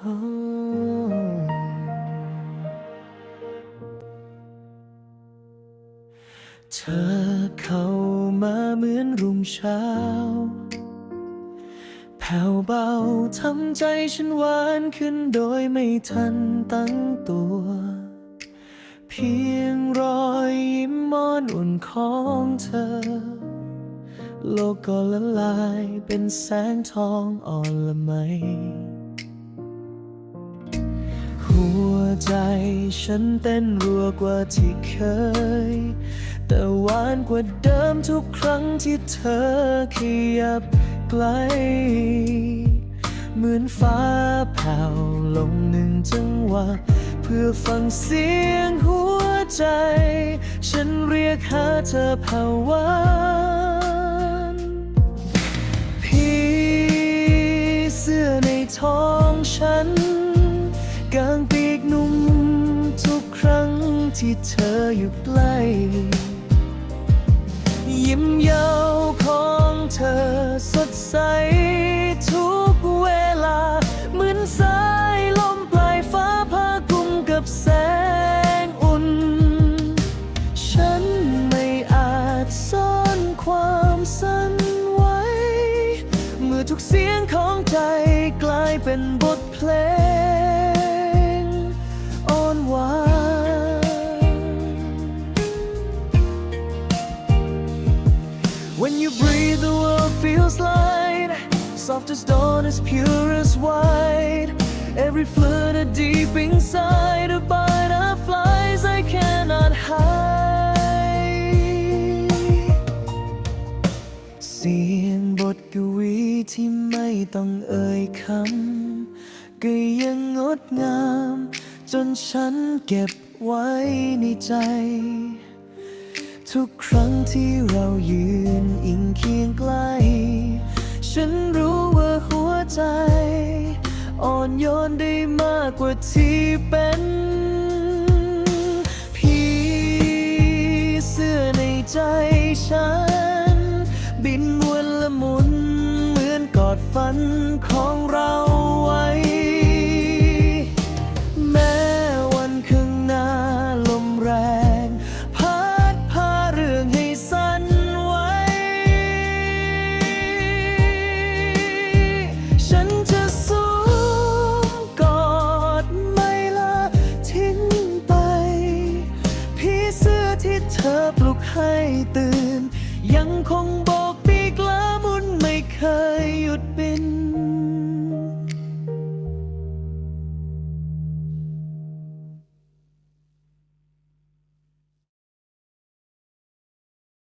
เธอเข้ามาเหมือนรุ่งเช้า แผ่วเบาทำใจฉันหวานขึ้นโดยไม่ทันตั้งตัว เพียงรอยยิ้มมอนอุ่นของเธอ โลกก็ละลายเป็นแสงทองอ่อนละไหม ใจฉันเต้นรัวกว่าที่เคย แต่หวานกว่าเดิมทุกครั้งที่เธอขยับใกล้เหมือนฟ้าแผ่วลงหนึ่งจังหวะเพื่อฟังเสียงหัวใจ ฉันเรียกหาเธอแผ่ววานพี่เสื้อในท้องฉันกลางปี ทุกครั้งที่เธออยู่ใกล้ ยิ้มเย้าของเธอสดใสทุกเวลา เหมือนสายลมปลายฟ้าพาคลุมกับแสงอุ่น ฉันไม่อาจซ่อนความสั่นไหวเมื่อทุกเสียงของใจกลายเป็นบทเพลง When you breathe, the world feels light. Soft as dawn, as pure as white. Every flutter deep inside, a butterflies I cannot hide. เสียงบทกวีที่ไม่ต้องเอ่ยคำก็ยังงดงาม จนฉันเก็บไว้ในใจ ทุกครั้งที่เรายืนอิงเคียงใกล้ฉันรู้ว่าหัวใจ อ่อนโยนได้มากกว่าที่เป็นพี่เสื้อในใจฉัน บินวนละมุนเหมือนกอดฝันของเรา ธอปลุกให้ตื่น ยังคงโบอก